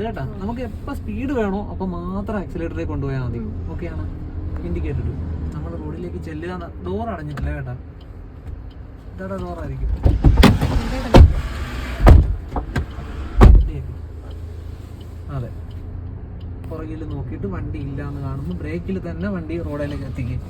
കേട്ടാ? നമുക്ക് എപ്പോൾ സ്പീഡ് വേണോ അപ്പൊ മാത്രം ആക്സിലേറ്ററിൽ കൊണ്ടുപോയാൽ മതി. ഓക്കെയാണ് ഇൻഡിക്കേറ്റർ നമ്മൾ റോഡിലേക്ക് ചെല്ലുക ഡോർ അടഞ്ഞിട്ടില്ല കേട്ടാ. ഇതാ ഡോറായിരിക്കും അതെ. പുറകിൽ നോക്കിയിട്ട് വണ്ടി ഇല്ല എന്ന് കാണുമ്പോൾ ബ്രേക്കിൽ തന്നെ വണ്ടി റോഡിലേക്ക് എത്തിക്കും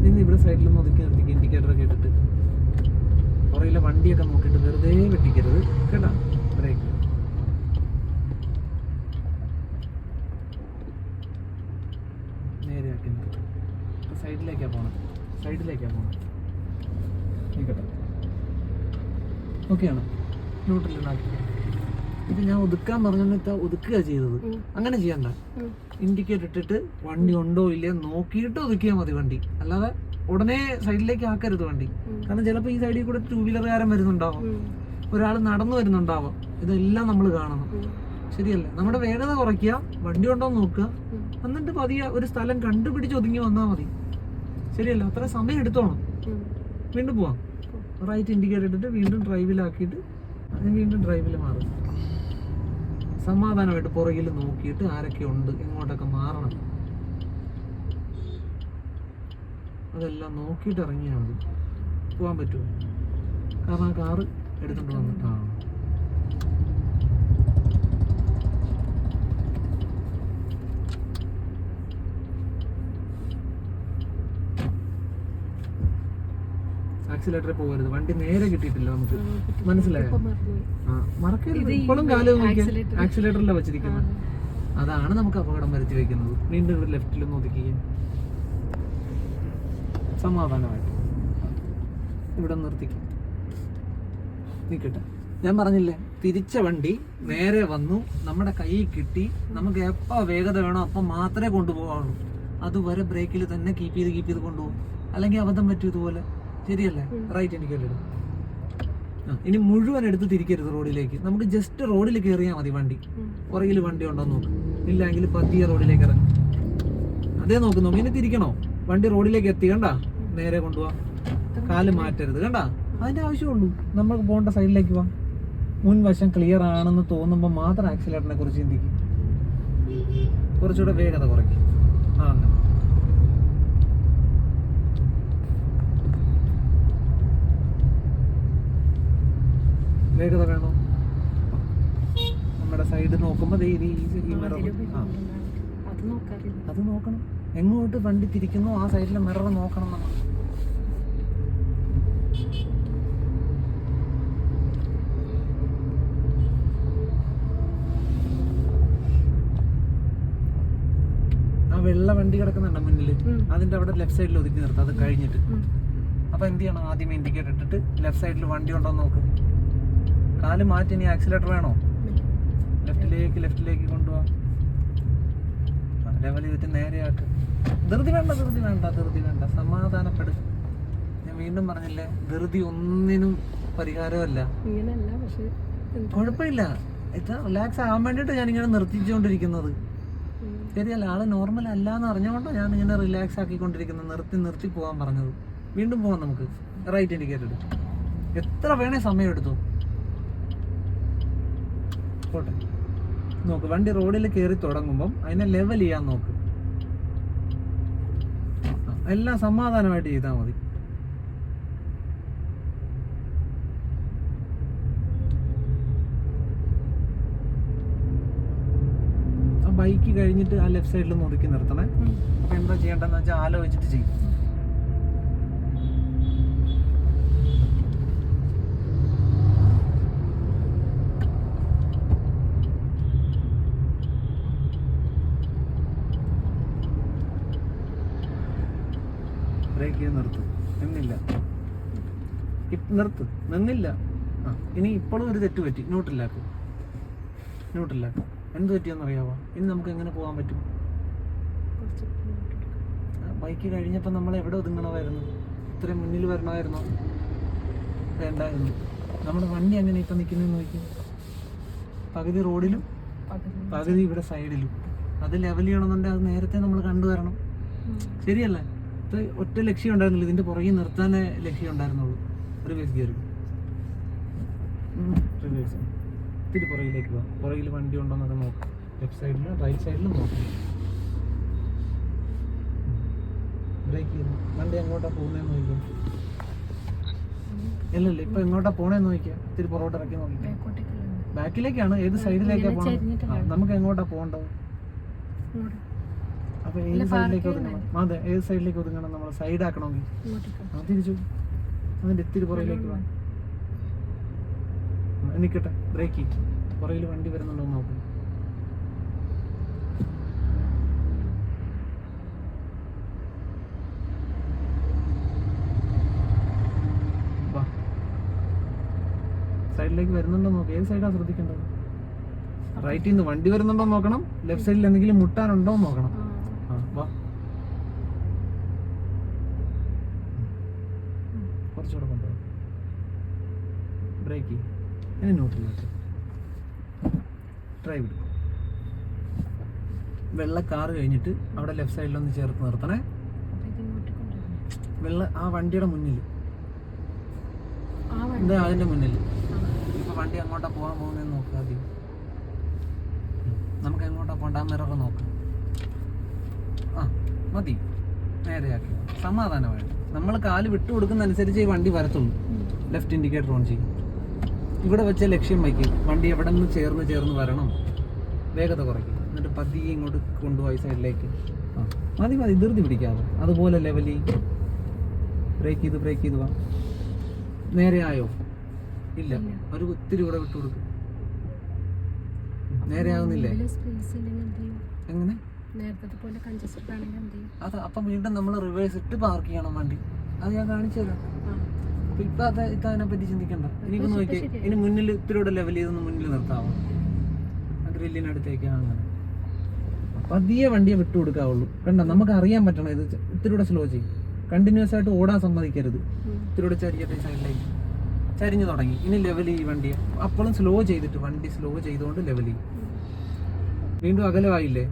ഇന്ന് ഇവിടെ സൈഡിൽ ഒന്ന് ഒതുക്കി നിർത്തിക്കുക ഇൻഡിക്കേറ്റർ ഒക്കെ ഇട്ടിട്ട്. പുറയിലെ വണ്ടിയൊക്കെ നോക്കിയിട്ട് വെറുതെ വെട്ടിക്കരുത് കേട്ടാ? ബ്രേക്ക് നേരെ ആക്കി നിർത്തും. സൈഡിലേക്കാണ് സൈഡിലേക്കാ പോണം സൈഡിലേക്കാ പോണം നിൽക്കട്ടെ ഓക്കെയാണ്. ന്യൂട്രലിനാക്കി ഇത് ഞാൻ ഒതുക്കാൻ പറഞ്ഞിട്ട് ഒതുക്കുക ചെയ്തത്. അങ്ങനെ ചെയ്യണ്ട. ഇൻഡിക്കേറ്റർ ഇട്ടിട്ട് വണ്ടി ഉണ്ടോ ഇല്ലയോ നോക്കിയിട്ട് ഒതുക്കിയാൽ മതി വണ്ടി. അല്ലാതെ ഉടനെ സൈഡിലേക്ക് ആക്കരുത് വണ്ടി. കാരണം ചിലപ്പോൾ ഈ സൈഡിൽ കൂടെ ടൂ വീലറുകാരൻ വരുന്നുണ്ടാവും. ഒരാൾ നടന്നു വരുന്നുണ്ടാവും. ഇതെല്ലാം നമ്മൾ കാണണം. ശരിയല്ലേ? നമ്മുടെ വേഗത കുറയ്ക്കുക വണ്ടി ഉണ്ടോ നോക്കുക. എന്നിട്ട് പതിയെ ഒരു സ്ഥലം കണ്ടുപിടിച്ച് ഒതുങ്ങി വന്നാൽ മതി. ശരിയല്ല? അത്ര സമയം എടുത്തോണം. വീണ്ടും പോവാം. റൈറ്റ് ഇൻഡിക്കേറ്റർ ഇട്ടിട്ട് വീണ്ടും ഡ്രൈവിലാക്കിയിട്ട് അത് വീണ്ടും ഡ്രൈവിൽ മാറും. സമാധാനമായിട്ട് പുറകിൽ നോക്കിയിട്ട് ആരൊക്കെ ഉണ്ട് എങ്ങോട്ടൊക്കെ മാറണം. അതെല്ലാം നോക്കിയിട്ട് ഇറങ്ങിയാൽ മതി. പോകാൻ പറ്റുമോ? കാരണം ആ കാറ് എടുത്തിട്ട് വന്നിട്ടാണ് ആക്സിലേറ്ററിൽ പോകരുത്. വണ്ടി നേരെ കിട്ടിയിട്ടില്ല നമുക്ക്. മനസ്സിലായോ? ആ, മറക്കരുത്. ഇപ്പോഴും കാലം ആക്സിലേറ്ററിലാണ് വെച്ചിരിക്കുന്നത് അതാണ് നമുക്ക് അപകടം വരുത്തി വെക്കുന്നത്. വീണ്ടും ലെഫ്റ്റിൽ ഒതുക്കുകയും സമാധാനമായിട്ട് ഇവിടെ നിർത്തിക്കും. നിൽക്കട്ടെ ഞാൻ പറഞ്ഞില്ലേ തിരിച്ച വണ്ടി നേരെ വന്നു നമ്മുടെ കൈ കിട്ടി നമുക്ക് എപ്പോൾ വേഗത വേണോ അപ്പം മാത്രമേ കൊണ്ടുപോകാവുള്ളൂ അതുവരെ ബ്രേക്കിൽ തന്നെ കീപ്പ് ചെയ്ത് കീപ്പ് ചെയ്ത് കൊണ്ടുപോകും. അല്ലെങ്കിൽ അബദ്ധം പറ്റും ഇതുപോലെ. ശരിയല്ലേ? റൈറ്റ് എനിക്ക് ആ, ഇനി മുഴുവൻ എടുത്ത് തിരിക്കരുത് റോഡിലേക്ക്. നമുക്ക് ജസ്റ്റ് റോഡിൽ കയറിയാൽ മതി വണ്ടി. പുറകിൽ വണ്ടി ഉണ്ടോ എന്ന് നോക്ക്. ഇല്ലെങ്കിൽ പതിയെ റോഡിലേക്ക് ഇറങ്ങും. അതേ നോക്ക് നോക്ക്. ഇനി തിരിക്കണോ? വണ്ടി റോഡിലേക്ക് എത്തി കണ്ട? നേരെ കൊണ്ടുപോവാ കാൽ മാറ്റരുത് കണ്ട? അതിന്റെ ആവശ്യമുള്ളൂ. നമ്മൾ പോകേണ്ട സൈഡിലേക്ക് വാ. മുൻവശം ക്ലിയർ ആണെന്ന് തോന്നുമ്പോൾ മാത്രം ആക്സിലേറ്ററിനെ കുറിച്ച് ചിന്തിക്കും. കുറച്ചുകൂടെ വേഗത കുറയ്ക്കും. ആ അങ്ങനെ. വേഗത വേണോ? നമ്മുടെ സൈഡ് നോക്കുമ്പോൾ അത് നോക്കണം. എങ്ങോട്ട് വണ്ടി തിരിക്കുന്നു ആ സൈഡിലെ മിറർ നോക്കണം നമ്മൾ ആ വെള്ള വണ്ടി കിടക്കുന്നുണ്ട് മുന്നിൽ അതിന്റെ അവിടെ ലെഫ്റ്റ് സൈഡിൽ ഒതുക്കി നിർത്തും അത് കഴിഞ്ഞിട്ട്. അപ്പൊ എന്ത് ചെയ്യണം? ആദ്യം ഇൻഡിക്കേറ്റർ ഇട്ടിട്ട് ലെഫ്റ്റ് സൈഡിൽ വണ്ടി ഉണ്ടോ നോക്ക്. കാൽ മാറ്റി ഇനി ആക്സിലേറ്റർ വേണോ? ലെഫ്റ്റിലേക്ക് ലെഫ്റ്റിലേക്ക് കൊണ്ടുപോവാം ലെവൽ ചെയ്തിട്ട് നേരെയാക്ക് ധൃതി വേണ്ട ധൃതി വേണ്ട ധൃതി വേണ്ട. സമാധാനപ്പെടു. ഞാൻ വീണ്ടും പറഞ്ഞില്ലേ ധൃതി ഒന്നിനും പരിഹാരമല്ല. കുഴപ്പമില്ല. ഇത് റിലാക്സ് ആവാൻ വേണ്ടിയിട്ട് ഞാൻ ഇങ്ങനെ നിർത്തിച്ചുകൊണ്ടിരിക്കുന്നത്. ശരിയല്ല ആൾ നോർമൽ അല്ല എന്ന് അറിഞ്ഞുകൊണ്ട് ഞാൻ ഇങ്ങനെ റിലാക്സ് ആക്കിക്കൊണ്ടിരിക്കുന്നത് നിർത്തി നിർത്തി പോകാൻ പറഞ്ഞത്. വീണ്ടും പോകാം നമുക്ക്. റൈറ്റ് ഇൻഡിക്കേറ്റർ എത്ര വേണേ സമയം എടുത്തു. പോട്ടെ. നോക്ക് വണ്ടി റോഡിൽ കയറി തുടങ്ങുമ്പം അതിനെ ലെവൽ ചെയ്യാൻ നോക്ക്. എല്ലാം സമാധാനമായിട്ട് ചെയ്താൽ മതി ആ ബൈക്ക് കഴിഞ്ഞിട്ട് ആ ലെഫ്റ്റ് സൈഡിൽ നോക്കി ഒതുക്കി നിർത്തണേ. അപ്പൊ എന്താ ചെയ്യേണ്ടതെന്ന് വെച്ചാൽ ആലോചിച്ചിട്ട് ചെയ്യും. ബ്രേക്ക് ചെയ്ത് നിർത്തും. നിന്നില്ല. നിർത്ത്. നിന്നില്ല. ആ ഇനി ഇപ്പോഴും ഒരു തെറ്റ് പറ്റി. ന്യൂട്രലാക്കും ന്യൂട്രലാക്കും എന്ത് പറ്റിയെന്നറിയാവോ? ഇനി നമുക്ക് എങ്ങനെ പോകാൻ പറ്റും? ബൈക്ക് കഴിഞ്ഞപ്പോൾ നമ്മൾ എവിടെ ഒതുങ്ങണമായിരുന്നു? ഇത്രയും മുന്നിൽ വരണമായിരുന്നോ? വേണ്ടായിരുന്നു. നമ്മുടെ വണ്ടി അങ്ങനെ ഇപ്പം നിൽക്കുന്നതെന്ന് നോക്കി. പകുതി റോഡിലും പകുതി ഇവിടെ സൈഡിലും. അത് ലെവൽ ചെയ്യണമെന്നുണ്ടെങ്കിൽ അത് നേരത്തെ നമ്മൾ കണ്ടുവരണം ശരിയല്ല? ഇത് ഒറ്റ ലക്ഷ്യം ഉണ്ടായിരുന്നില്ല. ഇതിന്റെ പുറകിൽ നിർത്താനേ ലക്ഷ്യം ഉണ്ടായിരുന്നുള്ളൂ. റിവേഴ്സ് ഗിയർ റിവേഴ്സ് ഇത്തിരി പുറകിലേക്ക് പോകാം പുറകിൽ വണ്ടി ഉണ്ടോ എന്നൊക്കെ നോക്കാം ലെഫ്റ്റ് സൈഡിലും റൈറ്റ് സൈഡിലും നോക്കാം. ബ്രേക്ക് ചെയ്യുന്നു വണ്ടി എങ്ങോട്ടാ പോകുന്നതെന്ന് നോക്കിയാൽ ഇല്ലല്ല ഇപ്പൊ എങ്ങോട്ടാ പോണേന്ന് നോക്കിയാ ഇത്തിരി പുറകോട്ട് ഇറക്കി നോക്കിയാൽ ബാക്കിലേക്കാണ് ഏത് സൈഡിലേക്കാ പോകണം നമുക്ക് എങ്ങോട്ടാ പോകേണ്ടത്. അപ്പൊ ഏത് സൈഡിലേക്ക് ഒതുങ്ങണം? അതെ ഏത് സൈഡിലേക്ക് ഒതുങ്ങണം? നമ്മൾ സൈഡ് ആക്കണമെങ്കിൽ. തിരിച്ചു. അതിന്റെ ഇത്തിരി പുറകിലേക്ക് വാ. നിൽക്കട്ടെ ബ്രേക്ക് പുറകിൽ വണ്ടി വരുന്നുണ്ടോ നോക്കും. സൈഡിലേക്ക് വരുന്നുണ്ടോ നോക്ക്. ഏത് സൈഡാ ശ്രദ്ധിക്കേണ്ടത്? റൈറ്റിൽ നിന്ന് വണ്ടി വരുന്നുണ്ടോ നോക്കണം. ലെഫ്റ്റ് സൈഡിൽ എന്തെങ്കിലും മുട്ടാനുണ്ടോ നോക്കണം. ഇനി ന്യൂട്രലായിട്ട് ഡ്രൈവ് എടുക്കും വെള്ള കാറ് കഴിഞ്ഞിട്ട് അവിടെ ലെഫ്റ്റ് സൈഡിലൊന്ന് ചേർത്ത് നിർത്തണേ. വെള്ള ആ വണ്ടിയുടെ മുന്നിൽ. എന്താ അതിന്റെ മുന്നിൽ. ഇപ്പൊ വണ്ടി അങ്ങോട്ടാ പോകാൻ പോകുന്നതെന്ന് നോക്കാം ആദ്യം. നമുക്ക് എങ്ങോട്ടാ പോകണ്ട? ആ മിറർ നോക്കാം. ആ മതി. നേരെയാക്കി. സമാധാനമായിട്ട്. നമ്മൾ കാൽ വിട്ടു കൊടുക്കുന്ന അനുസരിച്ച് ഈ വണ്ടി വരത്തുള്ളൂ. ലെഫ്റ്റ് ഇൻഡിക്കേറ്റർ ഓൺ ചെയ്യും ഇവിടെ വെച്ച ലക്ഷ്യം വയ്ക്കും. വണ്ടി എവിടെ നിന്ന് ചേർന്ന് ചേർന്ന് വരണം. വേഗത കുറയ്ക്കും. എന്നിട്ട് പതിയെ ഇങ്ങോട്ട് കൊണ്ടുപോയി സൈഡിലേക്ക്. ആ മതി മതി ധൃതി പിടിക്കാതെ. അതുപോലെ ലെവലി ബ്രേക്ക് ചെയ്ത് ബ്രേക്ക് ചെയ്ത് വാ. നേരെ ആയോ? ഇല്ല. ഒരു ഒത്തിരി കൂടെ വിട്ടു കൊടുക്കും. നേരെ ആകുന്നില്ലേ? എങ്ങനെ? അത് അപ്പം വീണ്ടും നമ്മൾ റിവേഴ്സ് ഇട്ട് പാർക്ക് ചെയ്യണം വണ്ടി. അത് ഞാൻ കാണിച്ചു തരാം. ഇപ്പൊ അത് ഇപ്പൊ അതിനെ പറ്റി ചിന്തിക്കണ്ട ഇനിയിപ്പോ നോക്കി ഇനി മുന്നിൽ ഇത്തിരിയുടെ ലെവൽ ചെയ്തൊന്ന് മുന്നിൽ നിർത്താവോ? ഗ്രില്ലിനടുത്തേക്ക് അങ്ങനെ പതിയെ വണ്ടിയെ വിട്ടു കൊടുക്കാവുള്ളൂ. കണ്ട നമുക്ക് അറിയാൻ പറ്റണം ഇത് ഇത്തിരിയുടെ സ്ലോ ചെയ്യും. കണ്ടിന്യൂസ് ആയിട്ട് ഓടാൻ സമ്മതിക്കരുത്. ഉം. ചരിയത്തെ ചരിയട്ടെ സൈഡിലേക്ക് ചരിഞ്ഞു തുടങ്ങി. ഇനി ലെവൽ ചെയ്യും വണ്ടിയെ. അപ്പോഴും സ്ലോ ചെയ്തിട്ട് വണ്ടി സ്ലോ ചെയ്തുകൊണ്ട് ലെവൽ ചെയ്യും. വീണ്ടും അകലമായില്ലേ.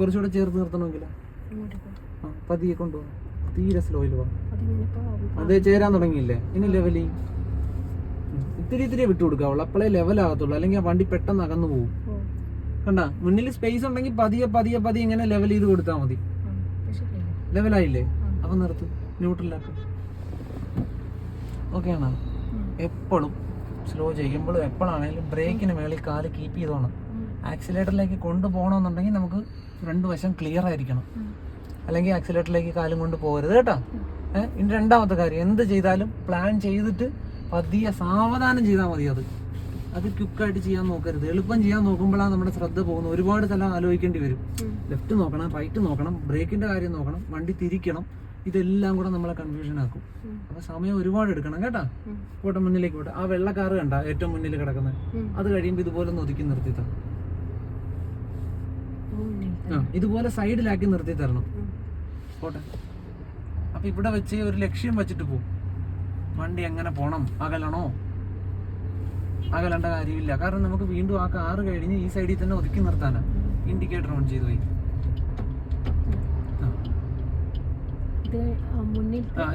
കുറച്ചുകൂടെ ചേർത്ത് നിർത്തണമെങ്കിൽ ആ പതിയെ കൊണ്ടുപോകാം. തീരെ സ്ലോയിൽ പോകാം. അതേ ചേരാൻ തുടങ്ങിയില്ലേ? ഇനി ലെവലി ഇത്തിരി ഇത്തിരി വിട്ടു കൊടുക്കാവുള്ളൂ അപ്പോഴേ ലെവൽ ആകത്തുള്ളൂ. അല്ലെങ്കിൽ ആ വണ്ടി പെട്ടെന്ന് അകന്നു പോകും. കണ്ട? മുന്നിൽ സ്പേസ് ഉണ്ടെങ്കിൽ പതിയെ പതിയെ പതിയെ ഇങ്ങനെ ലെവൽ ചെയ്ത് കൊടുത്താൽ മതി? ലെവലായില്ലേ. അപ്പൊ നിർത്ത്. ന്യൂട്രലാക്കും ഓക്കെ ആണോ എപ്പോഴും സ്ലോ ചെയ്യുമ്പോഴും എപ്പോഴാണെങ്കിലും ബ്രേക്കിന് മേളിൽ കാൽ കീപ്പ് ചെയ്തോണം. ആക്സിലേറ്ററിലേക്ക് കൊണ്ടുപോകണമെന്നുണ്ടെങ്കിൽ നമുക്ക് രണ്ട് വശം ക്ലിയർ ആയിരിക്കണം. അല്ലെങ്കിൽ ആക്സിലേറ്ററിലേക്ക് കാലും കൊണ്ട് പോകരുത് കേട്ടോ. ഇനി രണ്ടാമത്തെ കാര്യം. എന്ത് ചെയ്താലും പ്ലാൻ ചെയ്തിട്ട് പതിയെ സാവധാനം ചെയ്താൽ മതി അത്. അത് ക്യുക്കായിട്ട് ചെയ്യാൻ നോക്കരുത്. എളുപ്പം ചെയ്യാൻ നോക്കുമ്പോഴാണ് നമ്മുടെ ശ്രദ്ധ പോകുന്നത്. ഒരുപാട് സ്ഥലം ആലോചിക്കേണ്ടി വരും. ലെഫ്റ്റ് നോക്കണം റൈറ്റ് നോക്കണം ബ്രേക്കിന്റെ കാര്യം നോക്കണം വണ്ടി തിരിക്കണം ഇതെല്ലാം കൂടെ നമ്മളെ കൺഫ്യൂഷൻ ആക്കും. അപ്പൊ സമയം ഒരുപാട് എടുക്കണം കേട്ടാ. പോട്ടെ മുന്നിലേക്ക് പോട്ടെ. ആ വെള്ള കാറ് കണ്ട ഏറ്റവും മുന്നിൽ കിടക്കുന്നത് അത് കഴിയുമ്പോൾ ഇതുപോലെ ഒന്ന് ഒതുക്കി നിർത്തി തരണം. ഇതുപോലെ സൈഡിലാക്കി നിർത്തി തരണം. പോട്ടെ. അപ്പൊ ഇവിടെ വെച്ച് ഒരു ലക്ഷ്യം വെച്ചിട്ട് പോകും വണ്ടി എങ്ങനെ പോണം? അകലണോ? അകലേണ്ട കാര്യമില്ല. കാരണം നമുക്ക് വീണ്ടും ആ കാറ് കഴിഞ്ഞ് ഈ സൈഡിൽ തന്നെ ഒതുക്കി നിർത്താനാണ് ഇൻഡിക്കേറ്റർ ഓൺ ചെയ്തു പോയി.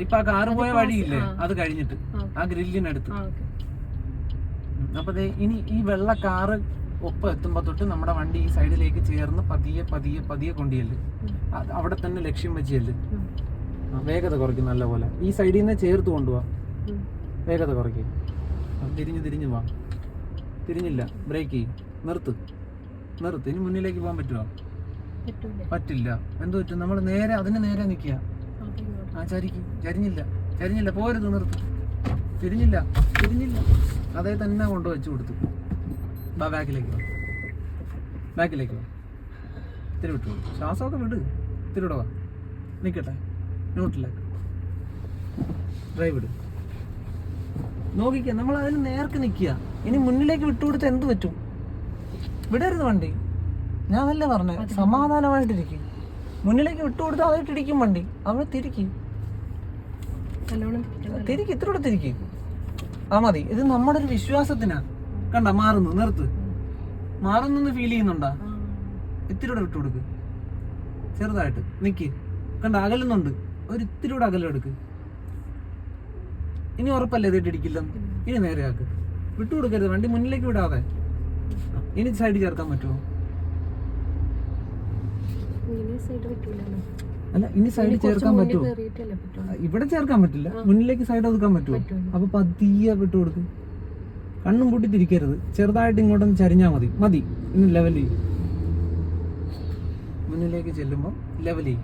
ഇപ്പൊ ആ കാറ് പോയ വഴിയില്ലേ. അത് കഴിഞ്ഞിട്ട്. ആ. ഗ്രില്ലിനടുത്ത്. അപ്പൊ ഇനി ഈ വെള്ള കാറ് ഒപ്പം എത്തുമ്പോ തൊട്ട് നമ്മുടെ വണ്ടി ഈ സൈഡിലേക്ക് ചേർന്ന് പതിയെ പതിയെ പതിയെ കൊണ്ടുചെല്ല് അവിടെ തന്നെ ലക്ഷ്യം വെച്ച് ചെല്ല് ആ, വേഗത കുറയ്ക്കും നല്ല പോലെ ഈ സൈഡിൽ നിന്ന് ചേർത്ത് കൊണ്ടുപോവാ വേഗത കുറയ്ക്കും. തിരിഞ്ഞ് തിരിഞ്ഞ് വാ. തിരിഞ്ഞില്ല. ബ്രേക്ക് ചെയ്യും. നിർത്ത്. നിർത്ത്. ഇനി മുന്നിലേക്ക് പോകാൻ പറ്റുമോ പറ്റൂലേ. പറ്റില്ല. എന്ത് പറ്റും? നമ്മൾ നേരെ അതിന് നേരെ നിൽക്കുക. ആ, ചരിക്കും. ചരിഞ്ഞില്ല. ചരിഞ്ഞില്ല. പോരുത് നിർത്ത്. തിരിഞ്ഞില്ല. തിരിഞ്ഞില്ല. അതേ തന്നെ കൊണ്ട് വെച്ച് കൊടുത്തു. ബാ ബാക്കിലേക്ക് വാ. ബാക്കിലേക്ക് വാ. ഇത്തിരി വിട്ടു ശ്വാസമൊക്കെ വിട്. ഇത്തിരി വിടവാ നിൽക്കട്ടെ. ന്യൂട്രലാക്ക് ഡ്രൈവ് ഇട്. നോക്കിക്ക നമ്മൾ അതിന് നേർക്ക് നിൽക്കുക. ഇനി മുന്നിലേക്ക് വിട്ടുകൊടുത്ത് എന്ത് പറ്റും? വിടരുത് വണ്ടി. ഞാൻ അതല്ലേ പറഞ്ഞത് സമാധാനമായിട്ടിരിക്കും മുന്നിലേക്ക് വിട്ടുകൊടുത്ത് അതായിട്ടിരിക്കും വണ്ടി. അവിടെ തിരിക്കും. തിരിക്കും ഇത്ര തിരിക്ക്. ആ മതി. ഇത് നമ്മുടെ ഒരു വിശ്വാസത്തിനാ കണ്ട മാറുന്നു നിർത്ത്. മാറുന്നു ഫീൽ ചെയ്യുന്നുണ്ടാ? ഇത്തിരി കൂടെ വിട്ടു കൊടുക്ക് ചെറുതായിട്ട്. നിക്ക്. കണ്ട അകലുന്നുണ്ട്. ഒരു ഇത്തിരിയുടെ അകലം എടുക്ക്. ഇനി ഉറപ്പല്ലേ ഇതിട്ട് ഇടിക്കില്ലെന്ന് ഇനി നേരെയാക്ക്. വിട്ടു കൊടുക്കരുത് വണ്ടി മുന്നിലേക്ക് വിടാതെ. ഇനി സൈഡ് ചേർക്കാൻ പറ്റുമോ അല്ല ഇനി സൈഡ് ചേർക്കാൻ പറ്റുമോ ഇവിടെ ചേർക്കാൻ പറ്റില്ല. മുന്നിലേക്ക് സൈഡ് ഒതുക്കാൻ പറ്റുമോ. അപ്പൊ പതിയെ വിട്ടു കൊടുക്ക്. കണ്ണും പൂട്ടി തിരിക്കരുത്. ചെറുതായിട്ട് ഇങ്ങോട്ടൊന്ന് ചരിഞ്ഞാ മതി. മതി. ഇനി ലെവൽ ചെയ്യും. മുന്നിലേക്ക് ചെല്ലുമ്പോൾ ലെവൽ ചെയ്യും.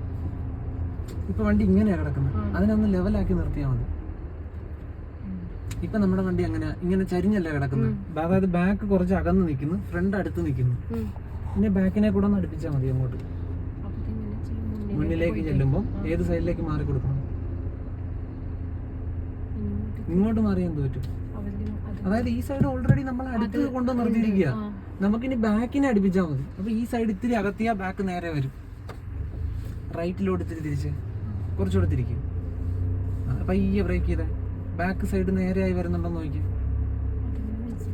ഇപ്പൊ വണ്ടി ഇങ്ങനെയാണ് കിടക്കുന്നത്. അതിനൊന്ന് ലെവലാക്കി നിർത്തിയാൽ മതി. ഇപ്പൊ നമ്മുടെ വണ്ടി അങ്ങനെ ഇങ്ങനെ ചരിഞ്ഞല്ലേ കിടക്കുന്നത്. അതായത് ബാക്ക് കുറച്ച് അകന്ന് നിൽക്കുന്നു ഫ്രണ്ട് അടുത്ത് നിൽക്കുന്നു പിന്നെ ബാക്കിനെ കൂടെ ഒന്ന് അടുപ്പിച്ചാൽ മതി അങ്ങോട്ട്. മുന്നിലേക്ക് ചെല്ലുമ്പോൾ ഏത് സൈഡിലേക്ക് മാറി കൊടുക്കണം? ഇങ്ങോട്ട്. ഇങ്ങോട്ട് മാറി എന്ത് പറ്റും? അതായത് ഈ സൈഡ് ഓൾറെഡി നമ്മൾ അടുത്ത് കൊണ്ട് നിർത്തിയിരിക്കുക നമുക്കിനി ബാക്കിനെ അടുപ്പിച്ചാൽ മതി. അപ്പൊ ഈ സൈഡ് ഇത്തിരി അകത്തിയാ ബാക്ക് നേരെ വരും. റൈറ്റിലോട്ട് ഇത്തിരി തിരിച്ച്. കുറച്ചുകൂടെ തിരിക്കും. പയ്യെ ബ്രേക്ക് ചെയ്തേ. ബാക്ക് സൈഡ് നേരെയായി വരുന്നുണ്ടോന്ന് നോക്കി.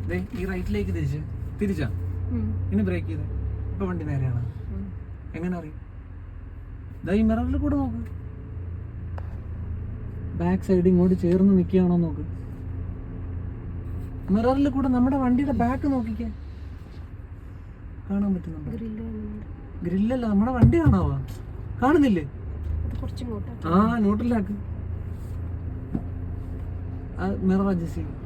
ദേ ഈ റൈറ്റിലേക്ക് തിരിച്ച്. തിരിച്ചാ? ഇനി ബ്രേക്ക് ചെയ്തേ. ഇപ്പൊ വണ്ടി നേരെയാണ്. എങ്ങനെ അറിയും? ദാ ഈ മിററിൽ കൂടെ നോക്ക്. ബാക്ക് സൈഡ് ഇങ്ങോട്ട് ചേർന്ന് നിൽക്കുകയാണോ നോക്ക്. മിററിൽ കൂടെ നമ്മുടെ വണ്ടിയുടെ ബാക്ക് നോക്കിക്കേ. കാണാൻ പറ്റുന്നുണ്ടോ. ഗ്രില്ലല്ല നമ്മുടെ വണ്ടി കാണാവാ? കാണുന്നില്ലേ? ആ ന്യൂട്രലാക്ക് മിറർ അഡ്ജസ്റ്റ് ചെയ്യും.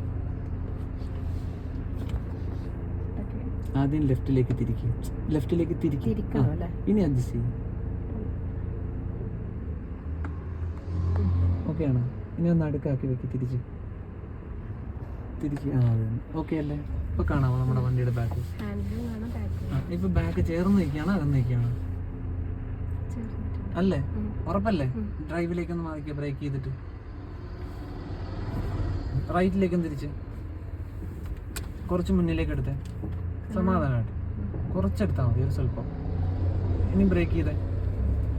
ആദ്യം ലെഫ്റ്റിലേക്ക് തിരിക്കും. ലെഫ്റ്റിലേക്ക് തിരിക്കും. ഇനി അഡ്ജസ്റ്റ് ചെയ്യും. ഓക്കെ ആണോ? ഇനി ഒന്ന് അടുക്കാക്കി വെക്ക് തിരിച്ച്. തിരിച്ച് ആ അതെ ഓക്കെ അല്ലേ? ഇപ്പൊ കാണാമോ നമ്മുടെ വണ്ടിയുടെ ബാക്ക് ഇപ്പൊ ബാക്ക് ചേർന്ന് നിൽക്കുകയാണോ? അകന്ന് നിൽക്കുകയാണോ? അല്ലേ. ഉറപ്പല്ലേ. ഡ്രൈവിലേക്ക് ഒന്ന് മാറിക്കുക ബ്രേക്ക് ചെയ്തിട്ട്. റൈറ്റിലേക്കും തിരിച്ച്. കുറച്ച് മുന്നിലേക്ക് എടുത്തേ സമാധാനമായിട്ട് കുറച്ചെടുത്താൽ മതി ഒരു സ്വല്പം. ഇനി ബ്രേക്ക് ചെയ്തേ.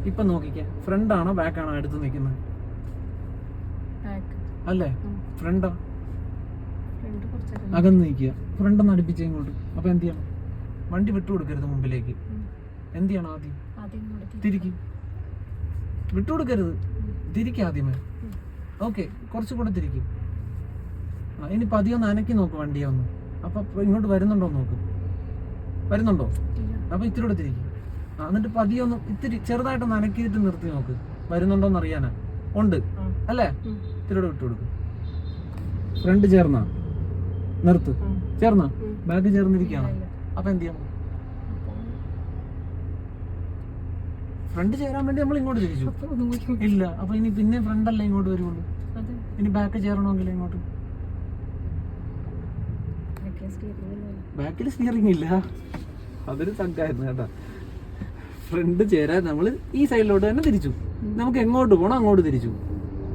ഇപ്പൊ നോക്കിക്കേ. ഫ്രണ്ടാണോ ബാക്കാണോ അടുത്ത് നിൽക്കുന്നത് അല്ലേ? ഫ്രണ്ടോ? അകന്ന് നിൽക്കുക. ഫ്രണ്ട് ഒന്ന് അടുപ്പിച്ച് ഇങ്ങോട്ട്. അപ്പൊ എന്ത് ചെയ്യണം? വണ്ടി വിട്ടു കൊടുക്കരുത് മുമ്പിലേക്ക്. എന്ത് ചെയ്യണം ആദ്യം? തിരിക്കും. വിട്ടു കൊടുക്കരുത് തിരിക്കുക ആദ്യമേ. ഓക്കെ കുറച്ചു കൂടെ തിരിക്കും. ആ ഇനി പതിയെ ഒന്ന് അനക്കി നോക്ക് വണ്ടിയെ ഒന്ന് അപ്പൊ ഇങ്ങോട്ട് വരുന്നുണ്ടോ നോക്ക്. വരുന്നുണ്ടോ. അപ്പൊ ഇത്തിരി കൂടെ തിരിക്കും. ആ എന്നിട്ട് പതിയെ ഒന്ന് ഇത്തിരി ചെറുതായിട്ടൊന്ന് അനക്കിയിട്ട് നിർത്തി നോക്ക്. വരുന്നുണ്ടോ എന്ന് അറിയാനാ. ഉണ്ട്. അല്ലേ. ഇത്തിരി കൂടെ വിട്ടു കൊടുക്കും ഫ്രണ്ട് ചേർന്നാ. നിർത്ത്. ചേർന്നാ? ബാക്ക് ചേർന്നിരിക്കുകയാണ്. അപ്പൊ എന്ത് ചെയ്യണം അപ്പൊ- ഫ്രണ്ട് ചേരാൻ വേണ്ടി നമ്മൾ ഇങ്ങോട്ട് തിരിച്ചു. ഇല്ല അപ്പൊ ഇനി പിന്നെ ഫ്രണ്ട് അല്ല ഇങ്ങോട്ട് വരുള്ളൂ ഇനി ബാക്ക് ചേരണമെങ്കിൽ ഇങ്ങോട്ട്. ബാക്കിൽ സ്റ്റിയറിംഗ് ഇല്ല. അതൊരു സംഘായിരുന്നു കേട്ടാ. ഫ്രണ്ട് ചേരാൻ നമ്മൾ ഈ സൈഡിലോട്ട് തന്നെ തിരിച്ചു. നമുക്ക് എങ്ങോട്ട് പോകണം അങ്ങോട്ട് തിരിച്ചു.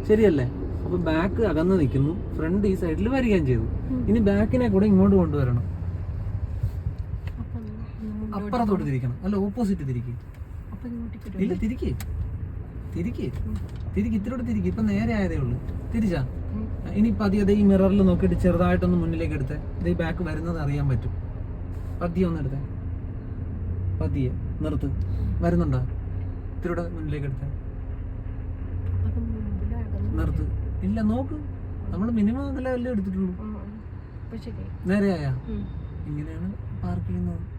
ശരിയല്ലേ? അപ്പൊ ബാക്ക് അകന്ന് നിൽക്കുന്നു. ഫ്രണ്ട് ഈ സൈഡിൽ വരികയും ചെയ്തു. ഇനി ബാക്കിനെ കൂടെ ഇങ്ങോട്ട് കൊണ്ടുവരണം. അപ്പുറത്തോട്ട് തിരിക്കണം. അല്ല ഓപ്പോസിറ്റ് തിരിക്കും. ഇല്ല തിരിക്ക്. തിരിക്ക്. തിരിക്ക് ഇത്തിരോട് തിരിക്ക്. ഇപ്പൊ നേരെ ആയതേ ഉള്ളൂ. തിരിച്ചാ? ഇനി പതിയെ ഈ മിററിൽ നോക്കിയിട്ട് ചെറുതായിട്ടൊന്ന് മുന്നിലേക്ക് എടുത്തേ. ഇത് ഈ ബാക്ക് വരുന്നത് അറിയാൻ പറ്റും. പതിയെ ഒന്ന് എടുത്തേ. പതിയെ. നിർത്ത്. വരുന്നുണ്ടോ? ഇത്തിരിയുടെ മുന്നിലേക്ക് എടുത്തേ. നിർത്ത്. ഇല്ല നോക്ക്. നമ്മൾ മിനിമം അകലല്ലേ എടുത്തിട്ടുള്ളൂ. ആ, ആ. ശരി നേരെയായ. ഇങ്ങനെയാണ് പാർക്ക് ചെയ്യുന്നത്.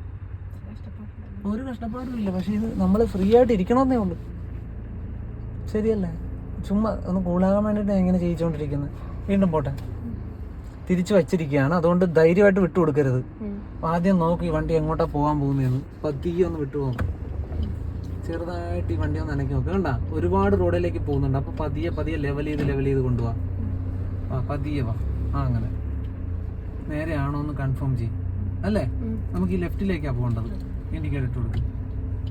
ഒരു കഷ്ടപ്പാടും ഇല്ല. പക്ഷെ ഇത് നമ്മൾ ഫ്രീ ആയിട്ട് ഇരിക്കണമെന്നേ ഉള്ളൂ. ശരിയല്ലേ? ചുമ്മാ ഒന്ന് കൂളാകാൻ വേണ്ടിയിട്ട് ഞാൻ ഇങ്ങനെ ചെയ്യിച്ചുകൊണ്ടിരിക്കുന്നത് വീണ്ടും പോട്ടെ. തിരിച്ചു വച്ചിരിക്കുകയാണ്. അതുകൊണ്ട് ധൈര്യമായിട്ട് വിട്ടു കൊടുക്കരുത്. ആദ്യം നോക്കി വണ്ടി എങ്ങോട്ടാ പോകാൻ പോകുന്നതെന്ന് പതിയെ ഒന്ന് വിട്ടു പോകും. ചെറുതായിട്ട് ഈ വണ്ടി ഒന്ന് അനക്കി നോക്കുക കണ്ട? ഒരുപാട് റോഡിലേക്ക് പോകുന്നുണ്ട്. അപ്പൊ പതിയെ പതിയെ ലെവൽ ചെയ്ത് ലെവൽ ചെയ്ത് കൊണ്ടുപോവാ ആ പതിയെ വാ. ആ അങ്ങനെ. നേരെയാണോ എന്ന് കൺഫേം ചെയ്യും. അല്ലേ? നമുക്ക് ഈ ലെഫ്റ്റിലേക്കാണ് പോകേണ്ടത്. ഇൻഡിക്കേറ്റർ ഇട്ട് കൊടുക്കും.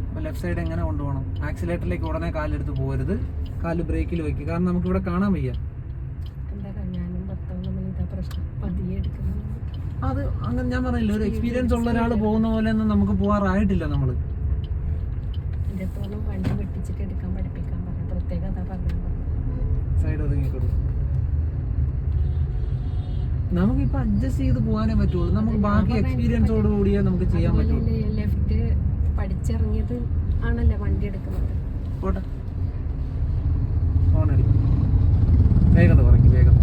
അപ്പോൾ ലെഫ്റ്റ് സൈഡ് എങ്ങനെ കൊണ്ടുപോകണം? ആക്സിലേറ്ററിലേക്ക് ഉടനെ കാലെടുത്ത് പോകരുത്. കാൽ ബ്രേക്കിൽ വയ്ക്കുക കാരണം നമുക്കിവിടെ കാണാൻ വയ്യ. അത് അങ്ങനെ ഞാൻ പറഞ്ഞില്ല ഒരു എക്സ്പീരിയൻസ് ഉള്ള ഒരാൾ പോകുന്ന പോലെ ഒന്നും നമുക്ക് പോകാറായിട്ടില്ല നമ്മൾ എന്റെ അടുത്തോളം വണ്ടി വെട്ടിച്ചിട്ട് എടുക്കാൻ പഠിപ്പിക്കാൻ പറഞ്ഞു പ്രത്യേകം അതാ പറഞ്ഞു സൈഡ് ഒതുങ്ങി കൊടുക്കും നമുക്കിപ്പോ അഡ്ജസ്റ്റ് ചെയ്ത് പോകാനേ പറ്റുള്ളൂ. നമുക്ക് ബാക്കി എക്സ്പീരിയൻസോട് കൂടിയേ നമുക്ക് ചെയ്യാൻ പറ്റുള്ളൂ. ലെഫ്റ്റ് പഠിച്ചിറങ്ങിയത് ആണല്ലോ വണ്ടി എടുക്കുന്നത്. പോട്ടെ. വേഗത കുറയ്ക്ക് വേഗത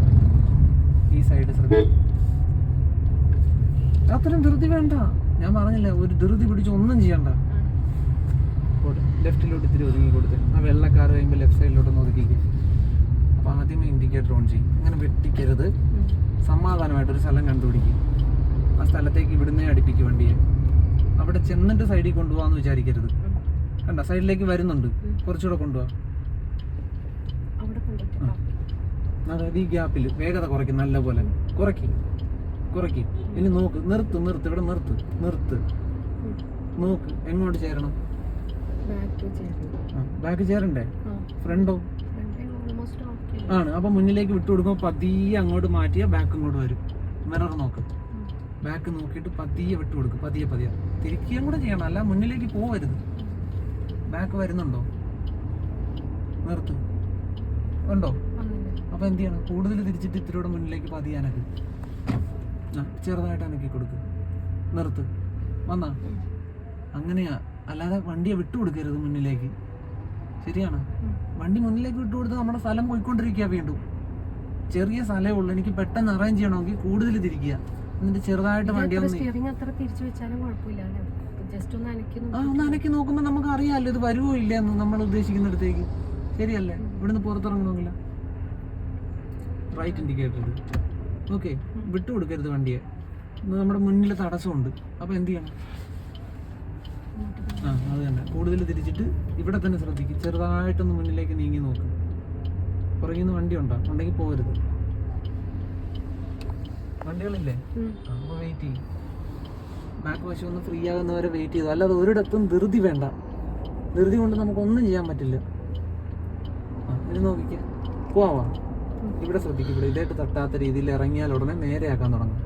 ഈ സൈഡ് ശ്രദ്ധിക്കും അത്രയും ധൃതി വേണ്ട. ഞാൻ പറഞ്ഞില്ല ഒരു ധൃതി പിടിച്ച് ഒന്നും ചെയ്യണ്ട. പോട്ടെ. ലെഫ്റ്റിലോട്ട് ഇത്തിരി ഒതുങ്ങി കൊടുത്ത്. ആ വെള്ളക്കാർ കഴിയുമ്പോൾ ലെഫ്റ്റ് സൈഡിലോട്ടൊന്ന് ഒതുക്കിക്ക്. അപ്പോൾ ആദ്യമേ ഇൻഡിക്കേറ്റർ ഓൺ ചെയ്യും. അങ്ങനെ വെട്ടിക്കരുത്. സമാധാനമായിട്ട് ഒരു സ്ഥലം കണ്ടുപിടിക്കും. ആ സ്ഥലത്തേക്ക് ഇവിടുന്നേ അടുപ്പിക്കും വണ്ടിയെ. അവിടെ ചെന്നിട്ട് സൈഡിൽ കൊണ്ടുപോകാന്ന് വിചാരിക്കരുത്. കണ്ട? സൈഡിലേക്ക് വരുന്നുണ്ട്. കുറച്ചുകൂടെ കൊണ്ടുപോവാ. അതായത് ഈ ഗ്യാപ്പിൽ വേഗത കുറയ്ക്കും നല്ല പോലെ. കുറയ്ക്ക്. കുറയ്ക്ക്. ഇനി നോക്ക്. നിർത്ത് നിർത്ത്. ഇവിടെ നിർത്ത്. നിർത്ത്. നോക്ക്. എങ്ങോട്ട് ചേരണം? ബാക്ക് ചേരണ്ടേ? ഫ്രണ്ടോ? ആണ്. അപ്പൊ മുന്നിലേക്ക് വിട്ടു കൊടുക്കുമ്പോൾ പതിയെ അങ്ങോട്ട് മാറ്റിയ ബാക്ക് ഇങ്ങോട്ട് വരും. മിറർ നോക്ക്. ബാക്ക് നോക്കിയിട്ട് പതിയെ വിട്ടു കൊടുക്കും. പതിയെ പതിയെ. തിരിക്കുകയും കൂടെ ചെയ്യണം. അല്ല മുന്നിലേക്ക് പോവരുത്. ബാക്ക് വരുന്നുണ്ടോ? നിർത്ത്. ഉണ്ടോ? അപ്പൊ എന്ത് ചെയ്യണം? കൂടുതൽ തിരിച്ചിട്ട് ഇത്തിരിയുടെ മുന്നിലേക്ക് പതിയാനക്ക്. ചെറുതായിട്ട് അനക്കി കൊടുക്ക്. നിർത്ത്. വന്നാ? അങ്ങനെയാ. അല്ലാതെ വണ്ടിയെ വിട്ടു കൊടുക്കരുത് മുന്നിലേക്ക്. ശരിയാണ്. വണ്ടി മുന്നിലേക്ക് വിട്ടു കൊടുത്ത് നമ്മുടെ സ്ഥലം പോയിക്കൊണ്ടിരിക്കുക വീണ്ടും. ചെറിയ സ്ഥലമേ ഉള്ളൂ. എനിക്ക് പെട്ടെന്ന് അറേഞ്ച് ചെയ്യണമെങ്കിൽ കൂടുതൽ തിരിക്കുക എന്നിട്ട് ചെറുതായിട്ട് വണ്ടി ആ ഒന്ന് അനക്കി നോക്കുമ്പോൾ നമുക്ക് അറിയാമല്ലോ ഇത് വരുമോ ഇല്ല എന്ന് നമ്മൾ ഉദ്ദേശിക്കുന്നിടത്തേക്ക്. ശരിയല്ലേ? ഇവിടുന്ന് പുറത്തിറങ്ങണമെങ്കിലോ റൈറ്റ് ഇൻഡിക്കേറ്റർ ഓക്കെ വിട്ടു കൊടുക്കരുത് വണ്ടിയെ. നമ്മുടെ മുന്നിൽ തടസ്സമുണ്ട്. അപ്പോൾ എന്ത് ചെയ്യണം? ആ അത് തന്നെ. കൂടുതൽ തിരിച്ചിട്ട് ഇവിടെ തന്നെ ശ്രദ്ധിക്കും. ചെറുതായിട്ടൊന്ന് മുന്നിലേക്ക് നീങ്ങി നോക്ക്. പുറകിൽ നിന്ന് വണ്ടി ഉണ്ടോ ഉണ്ടെങ്കിൽ പോകരുത്. വണ്ടികളില്ലേ? അപ്പോൾ വെയിറ്റ് ചെയ്യും. ബാക്ക് വശം ഒന്ന് ഫ്രീ ആകുന്നവരെ വെയിറ്റ് ചെയ്തു. അല്ലാതെ ഒരിടത്തും ധൃതി വേണ്ട. ധൃതി കൊണ്ട് നമുക്കൊന്നും ചെയ്യാൻ പറ്റില്ല. ആ ഇത് നോക്കിക്കേ. പോവാ. ഇവിടെ ശ്രദ്ധിക്കും ഇവിടെ. ഇതായിട്ട് തട്ടാത്ത രീതിയിൽ ഇറങ്ങിയാൽ ഉടനെ നേരെയാക്കാൻ തുടങ്ങും.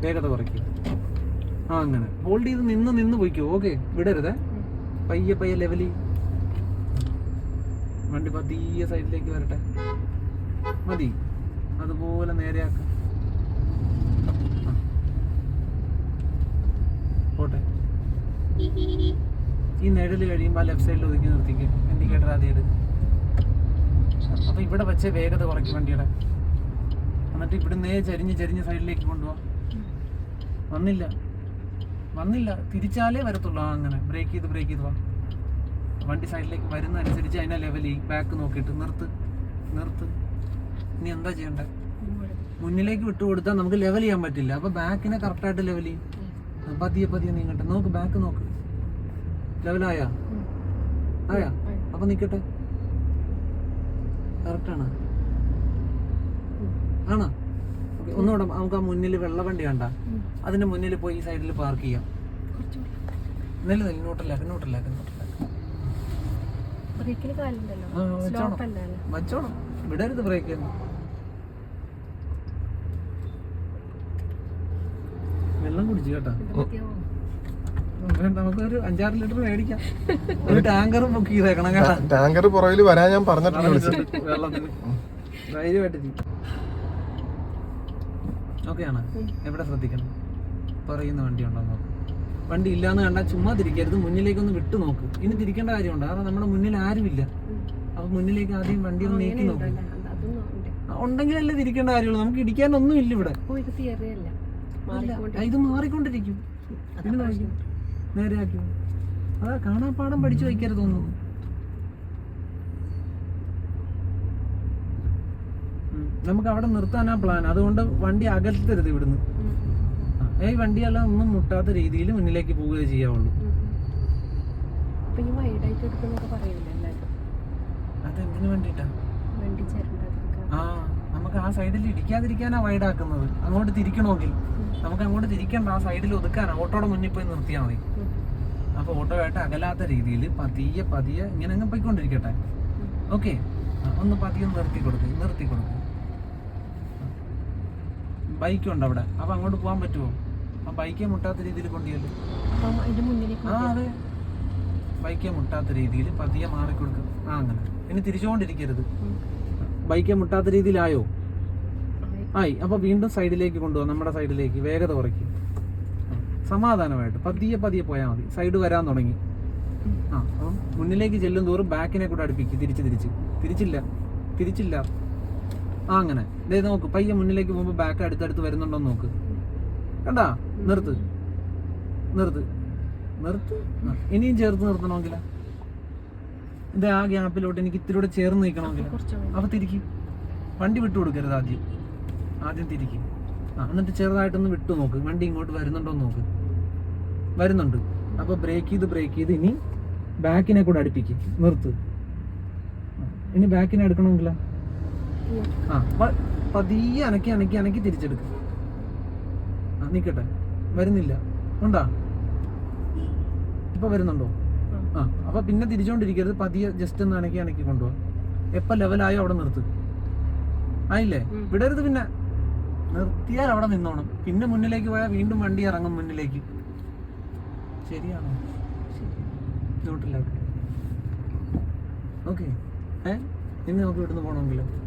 വേഗത കുറയ്ക്കും. ആ അങ്ങനെ. ഹോൾഡ് ചെയ്ത് നിന്ന് നിന്ന് പോയിക്കോ. ഓക്കെ വിടരുതേ. പയ്യെ പയ്യെ ലെവലി വണ്ടി പതിയെ സൈഡിലേക്ക് വരട്ടെ. മതി. അതുപോലെ നേരെയാക്കാം. പോട്ടെ. ഈ നിഴൽ കഴിയുമ്പോൾ ലെഫ്റ്റ് സൈഡിൽ ഒതുക്കി നിർത്തിക്കും. ഇൻഡിക്കേറ്റർ ആദ്യം അപ്പൊ ഇവിടെ വെച്ച് വേഗത കുറയ്ക്കും വണ്ടിയുടെ. എന്നിട്ട് ഇവിടുന്നേ ചരിഞ്ഞ് ചരിഞ്ഞ് സൈഡിലേക്ക് കൊണ്ടുപോവാ. വന്നില്ല. വന്നില്ല. തിരിച്ചാലേ വരത്തുള്ളൂ. അങ്ങനെ. ബ്രേക്ക് ചെയ്ത് ബ്രേക്ക് ചെയ്ത് വാ. വണ്ടി സൈഡിലേക്ക് വരുന്ന അനുസരിച്ച് അതിനെ ലെവൽ ചെയ്യും ബാക്ക് നോക്കിയിട്ട് നിർത്ത്. നിർത്ത്. ഇനി എന്താ ചെയ്യണ്ടേ? മുന്നിലേക്ക് വിട്ടു കൊടുത്താൽ നമുക്ക് ലെവൽ ചെയ്യാൻ പറ്റില്ല. അപ്പൊ ബാക്കിനെ കറക്റ്റായിട്ട് ലെവൽ ചെയ്യും. പതിയെ പതിയെ നീങ്ങട്ടെ. നോക്ക് ബാക്ക് നോക്ക്. ലെവലായാ ആയാ? അപ്പൊ നിക്കട്ടെ. കറക്റ്റാണ് ആണോ? ഓക്കെ ഒന്നുകൂടെ നമുക്ക് ആ മുന്നിൽ വെള്ളവണ്ടി കണ്ട? അതിന്റെ മുന്നിൽ പോയി ഈ സൈഡിൽ പാർക്ക് ചെയ്യാം. നെല്ല് നെല്ല് ബ്രേക്കിൽ കാലുണ്ടല്ലോ. ആ, വെച്ചോണം. വിടരുത് ബ്രേക്ക് വെള്ളം കുടിച്ചു കേട്ടോ. നമുക്കൊരു അഞ്ചാറ് ലിറ്റർ മേടിക്കാം. ഒരു ടാങ്കർ ബുക്ക് ചെയ്തേക്കണം കേട്ടാ. ടാങ്കർ പുറകിൽ വരാൻ ഞാൻ പറഞ്ഞിട്ടുണ്ട് വെള്ളത്തിന്. ധൈര്യമായിട്ട് ഓക്കെ ആണ് എവിടെ ശ്രദ്ധിക്കണം? പറയുന്ന വണ്ടി ഉണ്ടോ നോക്ക്. വണ്ടി ഇല്ലാന്ന് കണ്ടാൽ ചുമ്മാ തിരിക്കരുത്. മുന്നിലേക്കൊന്ന് വിട്ടു നോക്ക്. ഇനി തിരിക്കേണ്ട കാര്യമുണ്ട്. കാരണം നമ്മുടെ മുന്നിൽ ആരുമില്ല. അപ്പൊ മുന്നിലേക്ക് ആദ്യം വണ്ടി ഒന്ന് നീക്കി നോക്ക്. ഉണ്ടെങ്കിലല്ലേ തിരിക്കേണ്ട കാര്യമുള്ളൂ. നമുക്ക് ഇടിക്കാനൊന്നും ഇല്ല ഇവിടെ. ഇത് മാറിക്കൊണ്ടിരിക്കും. നേരെയാക്കി. അതാ കാണാപ്പാടം പഠിച്ചു വയ്ക്കരുതൊന്നും നമുക്ക് അവിടെ നിർത്താനാ പ്ലാൻ അതുകൊണ്ട് വണ്ടി അകൽത്തരുത് ഇവിടുന്ന്. ഈ വണ്ടിയെല്ലാം ഒന്നും മുട്ടാത്ത രീതിയിൽ മുന്നിലേക്ക് പോവുകയേ ചെയ്യാവുള്ളൂ. അതെന്തിനു വേണ്ടിട്ടാ? ആ നമുക്ക് ആ സൈഡിൽ ഇടിക്കാതിരിക്കാനാ വൈഡാക്കുന്നത് അങ്ങോട്ട് തിരിക്കണമെങ്കിൽ. നമുക്ക് അങ്ങോട്ട് തിരിക്കണ്ട ആ സൈഡിൽ ഒതുക്കാനാ. ഓട്ടോയുടെ മുന്നിൽ പോയി നിർത്തിയാൽ മതി. അപ്പൊ ഓട്ടോയായിട്ട് അകലാത്ത രീതിയിൽ പതിയെ പതിയെ ഇങ്ങനെ അങ്ങ് പോയിക്കൊണ്ടിരിക്കട്ടെ. ഓക്കെ. ഒന്ന് പതിയെ നിർത്തി കൊടുക്കും നിർത്തി കൊടുക്കും. ബൈക്ക് ഉണ്ട് അവിടെ. അപ്പൊ അങ്ങോട്ട് പോകാൻ പറ്റുമോ ആ ബൈക്കേ മുട്ടാത്ത രീതിയിൽ മുന്നിലേക്ക് ആ അതെ. ബൈക്കേ മുട്ടാത്ത രീതിയിൽ പതിയെ മാറി മാറിക്കൊടുക്കും. ആ അങ്ങനെ. ഇനി തിരിച്ചുകൊണ്ടിരിക്കരുത്. ബൈക്കേ മുട്ടാത്ത രീതിയിലായോ? ആയി. അപ്പോൾ അപ്പൊ വീണ്ടും സൈഡിലേക്ക് കൊണ്ടുപോകാം നമ്മുടെ സൈഡിലേക്ക്. വേഗത കുറയ്ക്കും. സമാധാനമായിട്ട്. പതിയെ പതിയെ പോയാൽ മതി. സൈഡ് വരാൻ തുടങ്ങി. ആ അപ്പം മുന്നിലേക്ക് ചെല്ലും തോറും ബാക്കിനെ കൂടെ അടുപ്പിക്കും. തിരിച്ച് തിരിച്ച്. തിരിച്ചില്ല. തിരിച്ചില്ല. ആ അങ്ങനെ. ദേ നോക്ക് പയ്യെ മുന്നിലേക്ക് പോകുമ്പോൾ ബാക്ക് അടുത്തടുത്ത് വരുന്നുണ്ടോ നോക്ക്. കണ്ടാ? നിർത്ത്. നിർത്ത്. നിർത്ത്? ഇനിയും ചേർത്ത് നിർത്തണമെങ്കിലാ? ഇത് ആ ഗ്യാപ്പിലോട്ട് എനിക്ക് ഇത്തിരി ചേർന്ന് നിൽക്കണമെങ്കിൽ. അപ്പൊ തിരിക്കി. വണ്ടി വിട്ടു കൊടുക്കരുത് ആദ്യം. ആദ്യം തിരിക്ക്. ആ എന്നിട്ട് ചെറുതായിട്ടൊന്ന് വിട്ടു നോക്ക്. വണ്ടി ഇങ്ങോട്ട് വരുന്നുണ്ടോ നോക്ക്. വരുന്നുണ്ട്. അപ്പൊ ബ്രേക്ക് ചെയ്ത് ബ്രേക്ക് ചെയ്ത് ഇനി ബാക്കിനെ കൂടെ അടുപ്പിക്കും. നിർത്ത്. ഇനി ബാക്കിനെ എടുക്കണമെങ്കിലോ. ആ പതിയെ അനക്കി അനക്കി അനക്കി തിരിച്ചെടുക്കും. ആ നിക്കട്ടെ. വരുന്നില്ല. ഉണ്ടാ? ഇപ്പൊ വരുന്നുണ്ടോ? ആ. അപ്പൊ പിന്നെ തിരിച്ചോണ്ടിരിക്കരുത്. പതിയെ ജസ്റ്റ് ഒന്ന് അനക്കി അനക്കി കൊണ്ടുപോവാ. എപ്പോ ലെവലായോ അവിടെ നിർത്ത്. ആയില്ലേ. വിടരുത് പിന്നെ. നിർത്തിയാൽ അവിടെ നിന്നോണം. പിന്നെ മുന്നിലേക്ക് പോയാൽ വീണ്ടും വണ്ടി ഇറങ്ങും മുന്നിലേക്ക്. ശരിയാണോ? നോട്ടില്ല ഓക്കെ. ഏ? ഇനി നമുക്ക് ഇവിടുന്ന് പോകണമെങ്കിലോ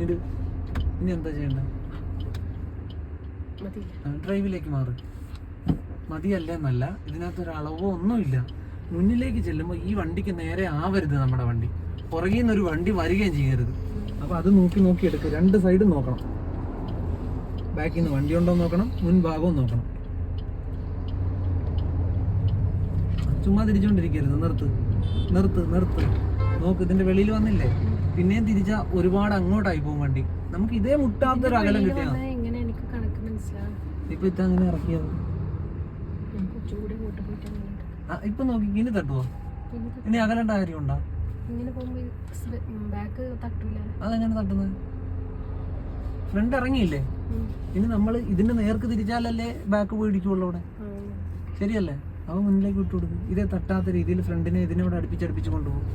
ഇത് ഇനി എന്താ ചെയ്യണ്ടേ? മതി. ആ, ഡ്രൈവിലേക്ക് മാറ്. മതിയല്ല എന്നല്ല ഇതിനകത്ത് ഒരു അളവോ ഒന്നുമില്ല. മുന്നിലേക്ക് ചെല്ലുമ്പോൾ ഈ വണ്ടിക്ക് നേരെ ആവരുത് നമ്മുടെ വണ്ടി. പുറകിൽ നിന്നൊരു ഒരു വണ്ടി വരികയും ചെയ്യരുത്. അപ്പൊ അത് നോക്കി നോക്കി എടുക്കുക രണ്ട് സൈഡും നോക്കണം. ബാക്കിൽ നിന്ന് വണ്ടി ഉണ്ടോ നോക്കണം മുൻഭാഗവും നോക്കണം. ചുമ്മാ തിരിച്ചുകൊണ്ടിരിക്കരുത് നിർത്ത്. നിർത്ത് നിർത്ത്. നോക്ക് ഇതിന്റെ വെളിയിൽ വന്നില്ലേ? പിന്നെയും തിരിച്ച ഒരുപാട് അങ്ങോട്ടായി പോകും വണ്ടി. നമുക്ക് ഇതേ മുട്ടാത്തൊരു അകലം കിട്ടിയാ ഇപ്പൊ ഇത് അങ്ങനെ ഇറക്കിയത്. ഇപ്പൊ നോക്കി ഇനി തട്ടുവോ? ഇനി അകലണ്ട തട്ടൂല. അതെങ്ങനെ തട്ടുന്നത്? ഫ്രണ്ട് ഇറങ്ങിയില്ലേ. ഇനി നമ്മൾ ഇതിന്റെ നേർക്ക് തിരിച്ചാലല്ലേ ബാക്ക് പോയിടിക്കുള്ളൂ അവിടെ? ശരിയല്ലേ? അവ മുന്നിലേക്ക് വിട്ടു കൊടുക്കും. ഇതേ തട്ടാത്ത രീതിയിൽ ഫ്രണ്ടിനെ ഇതിനോട് അടുപ്പിച്ചടുപ്പിച്ച് കൊണ്ടുപോകും.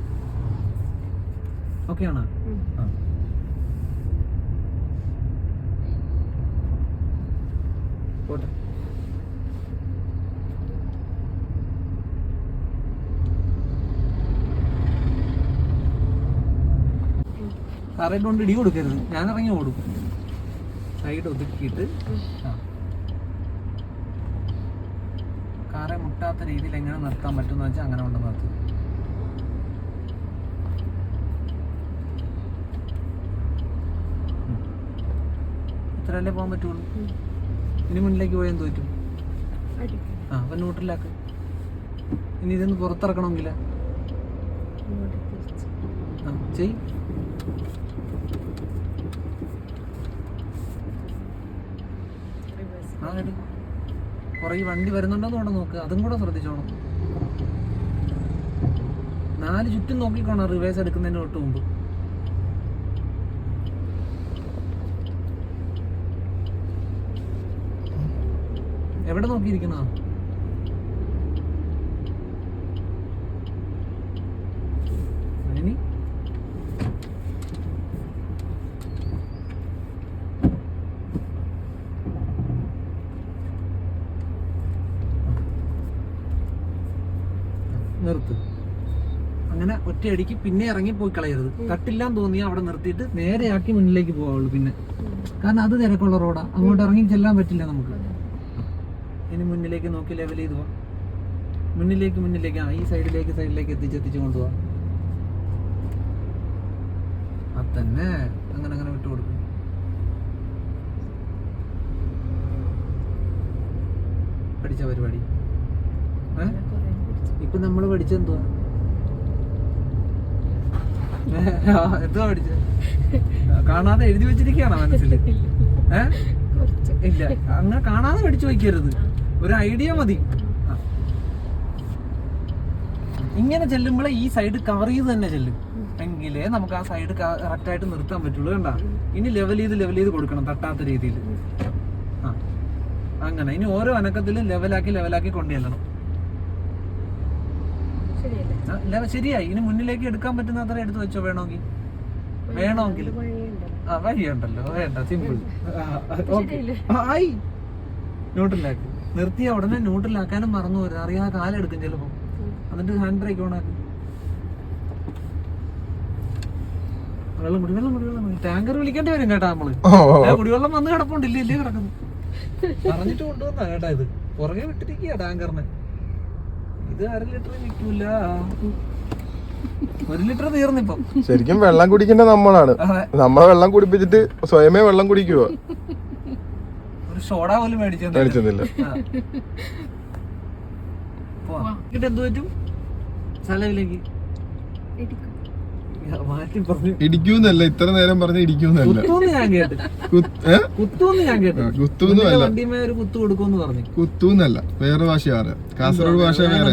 ഓക്കെയാണോ. ആ. പോട്ടെ. കൊണ്ട് ഇടി കൊടുക്കരുത്. ഞാൻ ഇറങ്ങി ഓടും. സൈഡ് ഒതുക്കിയിട്ട്. കാറെ മുട്ടാത്ത രീതിയിൽ എങ്ങനെ നിർത്താൻ പറ്റുമെന്ന് വെച്ചാൽ അങ്ങനെ കൊണ്ട് നിർത്തും. ഇത്രയല്ലേ പോകാൻ പറ്റുള്ളൂ. ഇനി മുന്നിലേക്ക് പോയാൽ തോറ്റും. ആ അപ്പം ന്യൂട്രലാക്ക് ഇനി ഇതൊന്ന് പുറത്തിറക്കണമെങ്കില. ആ ചെയ്. ആ വണ്ടി വരുന്നുണ്ടോന്ന് എന്ന് നോക്ക്. അതും കൂടെ ശ്രദ്ധിച്ചോണം. നാല് ചുറ്റും നോക്കിക്കോണം റിവേഴ്സ് എടുക്കുന്നതിന് തൊട്ട് മുമ്പ്. എവിടെ നോക്കിയിരിക്കുന്ന നിർത്ത്. അങ്ങനെ ഒറ്റയടിക്ക് പിന്നെ ഇറങ്ങി പോയി കളയരുത്. തട്ടില്ലാൻ തോന്നിയാൽ അവിടെ നിർത്തിയിട്ട് നേരെയാക്കി മുന്നിലേക്ക് പോവുള്ളൂ പിന്നെ. കാരണം അത് തിരക്കുള്ള റോഡാ. അങ്ങോട്ട് ഇറങ്ങി ചെല്ലാൻ പറ്റില്ല നമുക്ക്. മുന്നിലേക്ക് നോക്കി ലെവൽ ചെയ്ത് പോവാം. മുന്നിലേക്ക് മുന്നിലേക്ക് ആ ഈ സൈഡിലേക്ക് സൈഡിലേക്ക് എത്തിച്ചെത്തിച്ച് കൊണ്ടുപോവാം അത് തന്നെ അങ്ങനെ അങ്ങനെ വിട്ടു കൊടുക്കും. പഠിച്ച പരിപാടി. ഇപ്പൊ നമ്മൾ പഠിച്ചെന്തുവാ എന്തുവാ? പഠിച്ചത്? കാണാതെ എഴുതി വെച്ചിരിക്കുകയാണോ മനസ്സിൽ ഏ. ഇല്ല അങ്ങനെ കാണാതെ പഠിച്ചു വയ്ക്കരുത്. ഒരു ഐഡിയ മതി. ഇങ്ങനെ ചെല്ലുമ്പോഴേ ഈ സൈഡ് കവർ ചെയ്ത് തന്നെ ചെല്ലും. എങ്കിലേ നമുക്ക് ആ സൈഡ് കറക്റ്റ് ആയിട്ട് നിർത്താൻ പറ്റുള്ളൂ കണ്ട? ഇനി ലെവൽ ചെയ്ത് ലെവൽ ചെയ്ത് കൊടുക്കണം തട്ടാത്ത രീതിയിൽ ആ. അങ്ങനെ. ഇനി ഓരോ അനക്കത്തിലും ലെവലാക്കി ലെവലാക്കി കൊണ്ടുചെല്ലണം ശരിയായി. ഇനി മുന്നിലേക്ക് എടുക്കാൻ പറ്റുന്ന അത്ര എടുത്ത് വെച്ചോ വേണമെങ്കിൽ? വേണമെങ്കിൽ. ആ വഴിയുണ്ടല്ലോ. വേണ്ട സിമ്പിൾ? ആയി. ന്യൂട്രലാക്കി നിർത്തിയ ഉടനെ ന്യൂട്രലാക്കാനും മറന്നു വരും അറിയാതെ കാലെടുക്കും ചിലപ്പോ. എന്നിട്ട് ഹാൻഡ് ബ്രേക്ക് ഓൺ ആക്കി. വെള്ളം കുടി വെള്ളം കുടി വെള്ളം ടാങ്കർ വിളിക്കേണ്ടി വരും കേട്ടാ നമ്മൾ. കുടിവെള്ളം വന്ന് കിടപ്പുണ്ട്. ഇല്ല ഇല്ലേ കിടക്കുന്നു. പറഞ്ഞിട്ട് കൊണ്ടുവന്ന കേട്ടാ ഇത്. പുറകെ വിട്ടിരിക്കുക ടാങ്കറിന് ഇത് അര ലിറ്റർ നിൽക്കൂല ഒരു ലിറ്റർ തീർന്നിപ്പം. ശരിക്കും വെള്ളം കുടിക്കേണ്ട നമ്മളാണ്. നമ്മളെ വെള്ളം കുടിപ്പിച്ചിട്ട് സ്വയമേ വെള്ളം കുടിക്കുക ഷോഡ പോലും മേടിച്ചു മേടിച്ചെന്നില്ല ഇടിക്കൂന്നല്ല ഇത്ര നേരം പറഞ്ഞ ഇടിക്കൂന്നല്ല. കുത്തൂന്നല്ല. കുത്തൂന്നല്ല വേറെ ഭാഷയാണ്. കാസർഗോഡ് ഭാഷ വേറെ.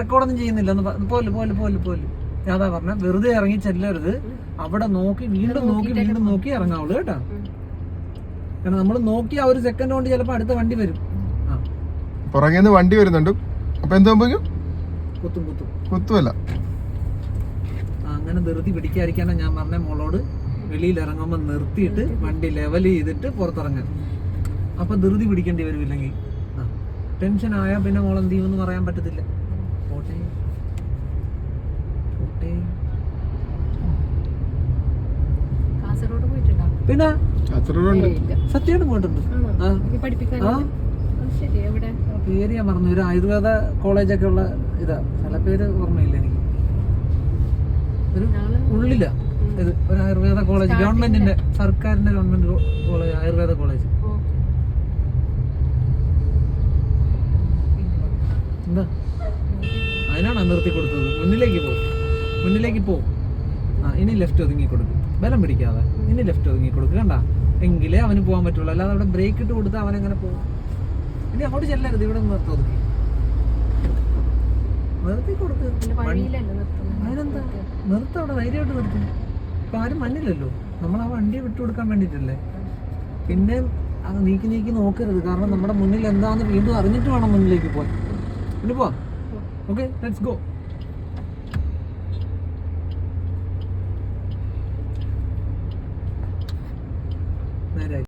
റെക്കോർഡൊന്നും ചെയ്യുന്നില്ല. പോലെ പോലെ പോലെ പോലെ. ഞാൻ പറഞ്ഞ വെറുതെ ഇറങ്ങി ചെല്ലരുത്. അവിടെ നോക്കി വീണ്ടും നോക്കി വീണ്ടും നോക്കി ഇറങ്ങാവുള്ളൂ കേട്ടാ. കാരണം നമ്മൾ നോക്കി ആ ഒരു സെക്കൻഡ് കൊണ്ട് ചിലപ്പോ അടുത്ത വണ്ടി വരും. ആ. പുറകേന്ന് വണ്ടി വരുന്നുണ്ട്. അപ്പൊ എന്ത് സംഭവിക്കും? കുത്തും കുത്തും. കുത്തുമല്ല അങ്ങനെ നിർത്തി പിടിക്കാതിരിക്കാനാണ് ഞാൻ പറഞ്ഞ മോളോട്. വെളിയിൽ ഇറങ്ങുമ്പോൾ നിർത്തിയിട്ട് വണ്ടി ലെവൽ ചെയ്തിട്ട് പുറത്തിറങ്ങാൻ. അപ്പൊ ധൃതി പിടിക്കേണ്ടി വരുമില്ലെങ്കിൽ. ടെൻഷൻ ആയാൽ പിന്നെ മോൾ എന്ത് ചെയ്യുമെന്ന് പറയാൻ പറ്റത്തില്ല പോട്ടെ പോട്ടെ കാസർഗോഡ് പോയിട്ടുണ്ടോ പിന്നെ? സത്യമായിട്ട് പോയിട്ടുണ്ട്. പേര് ഞാൻ പറഞ്ഞു ഒരു ആയുർവേദ കോളേജൊക്കെ ഉള്ള ഇതാ. ചില പേര് ഓർമ്മയില്ല എനിക്ക്. ഒരു ഉള്ളില ഇത് ഒരു ആയുർവേദ കോളേജ്. ഗവൺമെന്റിന്റെ സർക്കാരിന്റെ ഗവൺമെന്റ് കോളേജ് ആയുർവേദ കോളേജ്. എന്താ? അതിനാണ് നിർത്തി കൊടുത്തത്? മുന്നിലേക്ക് പോ. മുന്നിലേക്ക് പോ. ആ ഇനി ലെഫ്റ്റ് ഒതുങ്ങി കൊടുക്കും. ബലം പിടിക്കാതെ. ഇനി ലെഫ്റ്റ് ഒതുങ്ങി കൊടുക്കുക കണ്ട? എങ്കിലേ അവന് പോകാൻ പറ്റുള്ളൂ. അല്ലാതെ അവിടെ ബ്രേക്ക് ഇട്ട് കൊടുത്താൽ അവൻ എങ്ങനെ പോകും ഇനി അങ്ങോട്ട് ചെല്ലരുത് ഇവിടെ നിർത്തി ഒതുക്കി. നിർത്തി കൊടുക്ക്. അതിനെന്താ? നിർത്ത. അവിടെ ധൈര്യമായിട്ട് നിർത്തി. ഇപ്പൊ ആരും മണ്ണില്ലല്ലോ നമ്മൾ ആ വണ്ടി വിട്ടു കൊടുക്കാൻ വേണ്ടിട്ടല്ലേ പിന്നെ അത് നീക്കി നീക്കി നോക്കരുത്. കാരണം നമ്മുടെ മുന്നിൽ എന്താന്ന് വീണ്ടും അറിഞ്ഞിട്ട് വേണം മുന്നിലേക്ക് പോകാൻ പിന്നെ പോവാം. Okay let's go